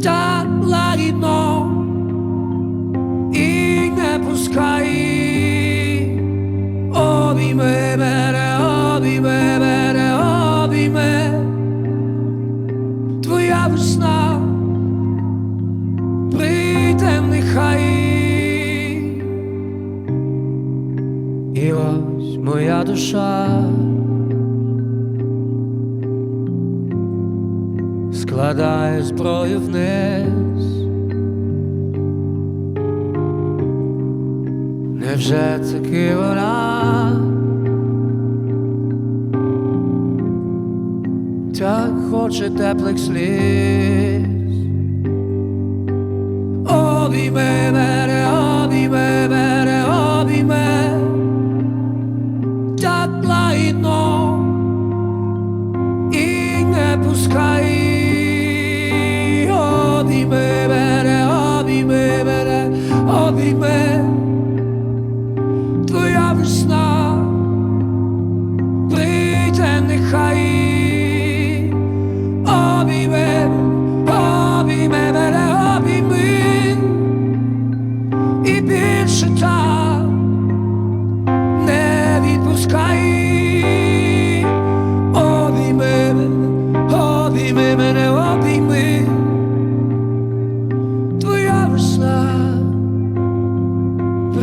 так лагідно і не пускай. Обійми мене, обійми мене, обійми Твоя весна прийде нехай. І ось моя душа складає зброю вниз. Невже таки вона так хоче теплих сліз? Обійми мене, обійми мене, обійми так лагідно і не пускай. Обійми Твоя весна прийде нехай. обійме, обійме мене, обійми і більше так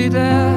Твоя весна прийде